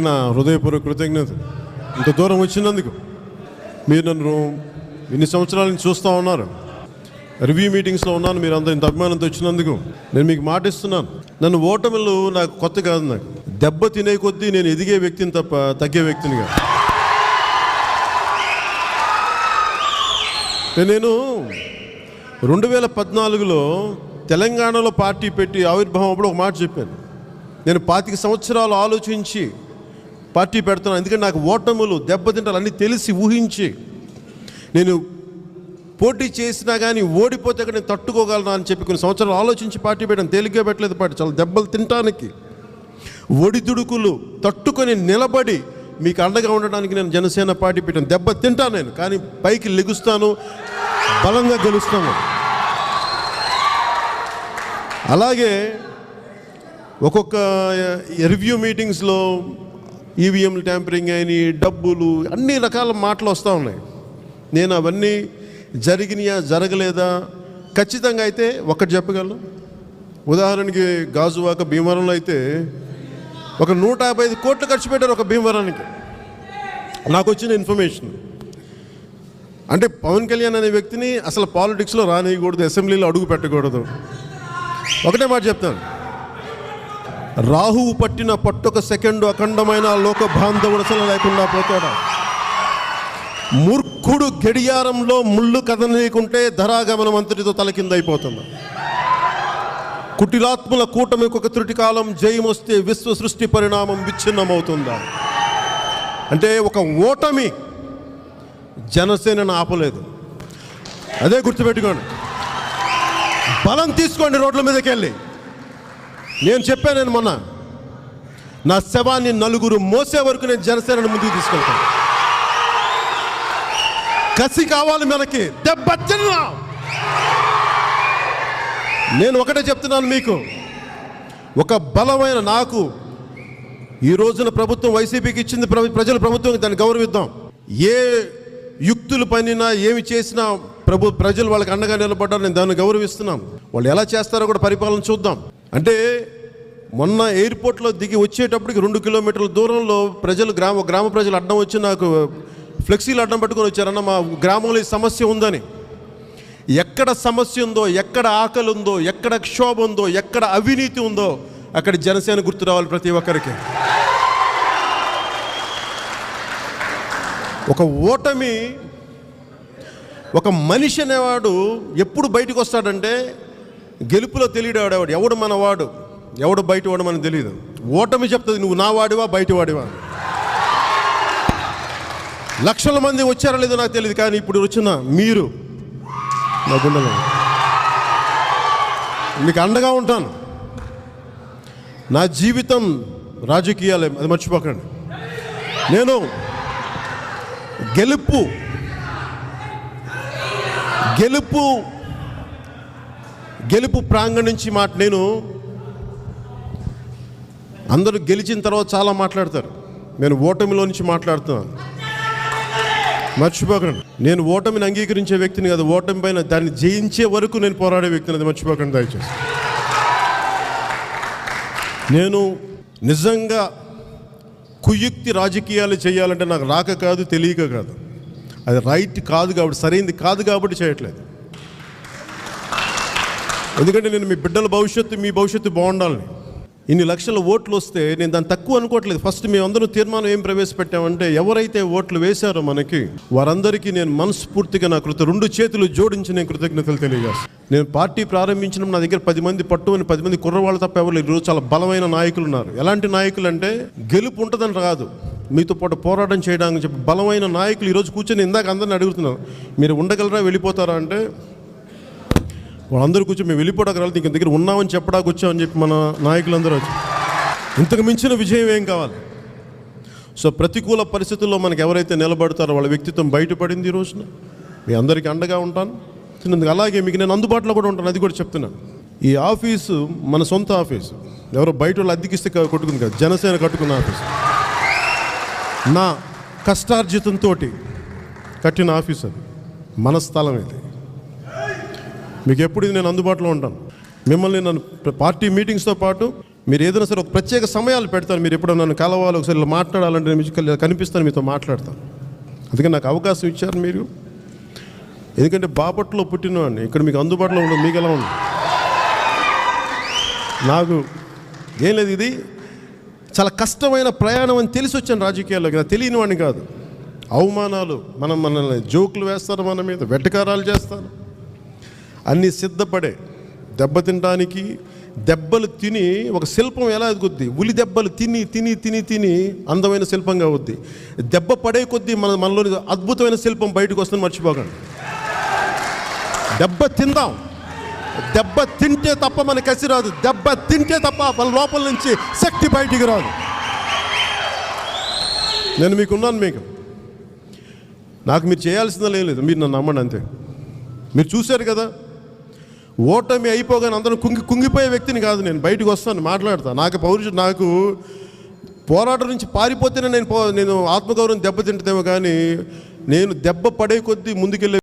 నా హృదయపూర్వక కృతజ్ఞత. ఇంత దూరం వచ్చినందుకు మీరు నన్ను ఇన్ని సంవత్సరాల నుంచి చూస్తూ ఉన్నారు. రివ్యూ మీటింగ్స్లో ఉన్నాను మీరు అందరూ ఇంత అభిమానంతో వచ్చినందుకు నేను మీకు మాటిస్తున్నాను నన్ను ఓటమిలు నాకు కొత్త కాదు నాకు. దెబ్బ తినే కొద్దీ నేను ఎదిగే వ్యక్తిని తప్ప తగ్గే వ్యక్తిని కాదు. నేను రెండు వేల పద్నాలుగులో తెలంగాణలో పార్టీ పెట్టి ఆవిర్భావం అప్పుడు ఒక మాట చెప్పాను. నేను పాతిక సంవత్సరాలు ఆలోచించి పార్టీ పెడుతున్నాను ఎందుకంటే నాకు ఓటములు దెబ్బతింటాలు అన్నీ తెలిసి ఊహించి నేను పోటీ చేసినా కానీ ఓడిపోతే నేను తట్టుకోగలను అని చెప్పి కొన్ని సంవత్సరాలు ఆలోచించి పార్టీ పెట్టాను. తేలిగ్గా పెట్టలేదు పార్టీ. చాలా దెబ్బలు తినటానికి. ఒడిదుడుకులు తట్టుకొని నిలబడి మీకు అండగా ఉండడానికి నేను జనసేన పార్టీ పెట్టాను. దెబ్బ తింటాను నేను కానీ పైకి లెగుస్తాను బలంగా గెలుస్తాను. అలాగే ఒక్కొక్క రివ్యూ మీటింగ్స్లో ఈవీఎంలు ట్యాంపరింగ్ అని డబ్బులు అన్ని రకాల మాటలు వస్తూ ఉన్నాయి. నేను అవన్నీ జరిగినాయా జరగలేదా? ఖచ్చితంగా అయితే ఒకటి చెప్పగలను. ఉదాహరణకి గాజువాక భీమవరంలో అయితే ఒక నూట యాభై ఐదు కోట్లు ఖర్చు పెట్టారు ఒక భీమవరానికి. నాకు వచ్చిన ఇన్ఫర్మేషన్. అంటే పవన్ కళ్యాణ్ అనే వ్యక్తిని అసలు పాలిటిక్స్లో రానియకూడదు అసెంబ్లీలో అడుగు పెట్టకూడదు. ఒకటే మాట చెప్తాను. రాహువు పట్టిన పట్టొక సెకండు అఖండమైన లోక బాంధవుడసలు లేకుండా పోతాడు? మూర్ఖుడు గడియారంలో ముళ్ళు కదనీయకుంటే ధరాగమనం అంతటితో తలకిందైపోతుంది కుటిలాత్ముల కూటమి ఒక త్రుటి కాలం వస్తే విశ్వ సృష్టి పరిణామం విచ్ఛిన్నమవుతుందా? అంటే ఒక ఓటమి జనసేనను ఆపలేదు. అదే గుర్తుపెట్టుకోండి. బలం తీసుకోండి రోడ్ల మీదకి వెళ్ళి నేను చెప్పాను నేను మొన్న నా శవాన్ని నలుగురు మోసే వరకు నేను జనసేనను ముందుకు తీసుకెళ్తాను. కసి కావాలి మనకి దెబ్బ నేను ఒకటే చెప్తున్నాను మీకు ఒక బలమైన నాకు ఈ రోజున ప్రభుత్వం వైసీపీకి ఇచ్చింది ప్రజలు ప్రజల ప్రభుత్వం దాన్ని గౌరవిద్దాం. ఏ యుక్తులు పనినా ఏమి చేసినా ప్రభు ప్రజలు వాళ్ళకి అండగా నిలబడ్డారు నేను దాన్ని గౌరవిస్తున్నాం. వాళ్ళు ఎలా చేస్తారో కూడా పరిపాలన చూద్దాం. అంటే మొన్న ఎయిర్పోర్ట్లో దిగి వచ్చేటప్పటికి రెండు కిలోమీటర్ల దూరంలో ప్రజలు గ్రామ గ్రామ ప్రజలు అడ్డం వచ్చి నాకు ఫ్లెక్సీలు అడ్డం పట్టుకొని వచ్చారన్న మా గ్రామంలో ఈ సమస్య ఉందని. ఎక్కడ సమస్య ఉందో ఎక్కడ ఆకలి ఉందో ఎక్కడ క్షోభ ఉందో ఎక్కడ అవినీతి ఉందో అక్కడ జనసేన గుర్తు రావాలి ప్రతి ఒక్కరికి. ఒక ఓటమి ఒక మనిషి అనేవాడు ఎప్పుడు బయటకు వస్తాడంటే గెలుపులో తెలియడేవాడు ఎవడు మనవాడు? ఎవడు బయటవాడు మనకు తెలియదు. ఓటమి చెప్తుంది నువ్వు నా వాడివా బయట వాడివా లక్షల మంది వచ్చారో లేదో నాకు తెలియదు కానీ ఇప్పుడు వచ్చిన మీరు నా గుండెలో. మీకు అండగా ఉంటాను. నా జీవితం రాజకీయాలే అది మర్చిపోకండి. నేను గెలుపు గెలుపు గెలుపు ప్రాంగణం నుంచి మాట నేను అందరూ గెలిచిన తర్వాత చాలా మాట్లాడతారు. నేను ఓటమిలో నుంచి మాట్లాడుతున్నాను. మర్చిపోకండి. నేను ఓటమిని అంగీకరించే వ్యక్తిని కాదు ఓటమి పైన దాన్ని జయించే వరకు నేను పోరాడే వ్యక్తిని అది మర్చిపోకండి దయచేసి. నేను నిజంగా కుయుక్తి రాజకీయాలు చేయాలంటే నాకు రాక కాదు తెలియక కాదు. అది రైట్ కాదు కాబట్టి సరైంది కాదు కాబట్టి చేయట్లేదు. ఎందుకంటే నేను మీ బిడ్డల భవిష్యత్తు మీ భవిష్యత్తు బాగుండాలని. ఇన్ని లక్షల ఓట్లు వస్తే నేను దాన్ని తక్కువ అనుకోవట్లేదు. ఫస్ట్ మేమందరం తీర్మానం ఏం ప్రవేశపెట్టామంటే ఎవరైతే ఓట్లు వేశారో మనకి వారందరికీ నేను మనస్ఫూర్తిగా నా కృత రెండు చేతులు జోడించి నేను కృతజ్ఞతలు తెలియజేస్తాను నేను పార్టీ ప్రారంభించినప్పుడు నా దగ్గర పది మంది పట్టుమని పది మంది కుర్రవాళ్ళు తప్ప ఎవరు లేరు. ఈరోజు చాలా బలమైన నాయకులు ఉన్నారు. ఎలాంటి నాయకులు అంటే గెలుపు ఉంటుందని రాదు. మీతో పాటు పోరాటం చేయడానికి చెప్పి బలమైన నాయకులు ఈరోజు కూర్చొని ఇందాక అందరిని అడుగుతున్నాను మీరు ఉండగలరా వెళ్ళిపోతారా అంటే వాళ్ళందరూ కూర్చొని మేము వెళ్ళిపోవడానికి రాలేదు ఇంక దగ్గర ఉన్నామని చెప్పడానికి వచ్చామని చెప్పి మన నాయకులందరూ వచ్చి. ఇంతకు మించిన విజయం ఏం కావాలి? సో ప్రతికూల పరిస్థితుల్లో మనకు ఎవరైతే నిలబడతారో వాళ్ళ వ్యక్తిత్వం బయటపడింది ఈ రోజున. మీ అందరికీ అండగా ఉంటాను. చిన్నది అలాగే మీకు నేను అందుబాటులో కూడా ఉంటాను అది కూడా చెప్తున్నాను. ఈ ఆఫీసు మన సొంత ఆఫీసు. ఎవరో బయట వాళ్ళు అద్దెకిస్తే కొట్టుకుంది కదా జనసేన కట్టుకున్న ఆఫీసు. నా కష్టార్జితంతో కట్టిన ఆఫీస్ అది. మన స్థలం ఇది. మీకు ఎప్పుడు నేను అందుబాటులో ఉంటాను. మిమ్మల్ని నన్ను పార్టీ మీటింగ్స్తో పాటు మీరు ఏదైనా సరే ఒక ప్రత్యేక సమయాలు పెడతాను మీరు ఎప్పుడో నన్ను కలవాలి ఒకసారి మాట్లాడాలంటే నేను మీకు కనిపిస్తాను మీతో మాట్లాడతాను. అందుకే నాకు అవకాశం ఇచ్చారు మీరు. ఎందుకంటే బాపట్లో పుట్టినవాడిని. ఇక్కడ మీకు అందుబాటులో ఉండదు మీకు ఎలా ఉంది? నాకు ఏం లేదు ఇది. చాలా కష్టమైన ప్రయాణం అని తెలిసి వచ్చాను రాజకీయాల్లోకి. నాకు తెలియని వాడిని కాదు. అవమానాలు మనం మనల్ని జోకులు వేస్తారు మన మీద వెటకారాలు చేస్తారు. అన్నీ సిద్ధపడే దెబ్బతినడానికి దెబ్బలు తిని ఒక శిల్పం ఎలా ఎదుగుద్ది? ఉలి దెబ్బలు తిని తిని తిని తిని అందమైన శిల్పంగా అవుద్ది. దెబ్బ పడే కొద్దీ మన మనలోని అద్భుతమైన శిల్పం బయటకు వస్తుంది మర్చిపోకండి. దెబ్బ తిందాం. దెబ్బ తింటే తప్ప మన కసి రాదు. దెబ్బ తింటే తప్ప మన లోపల నుంచి శక్తి బయటికి రాదు. నేను మీకున్నాను మీకు. నాకు మీరు చేయాల్సిందే లేదు. మీరు నన్ను నమ్మండి అంతే. మీరు చూశారు కదా? ఓటమి అయిపోగానే అందరం కుంగి కుంగిపోయే వ్యక్తిని కాదు నేను. బయటకు వస్తాను మాట్లాడతాను నాకు పౌరుషం నాకు పోరాటం నుంచి పారిపోతేనే నేను నేను ఆత్మగౌరవం దెబ్బతింటదేమో కానీ నేను దెబ్బ పడే కొద్దీ ముందుకెళ్ళే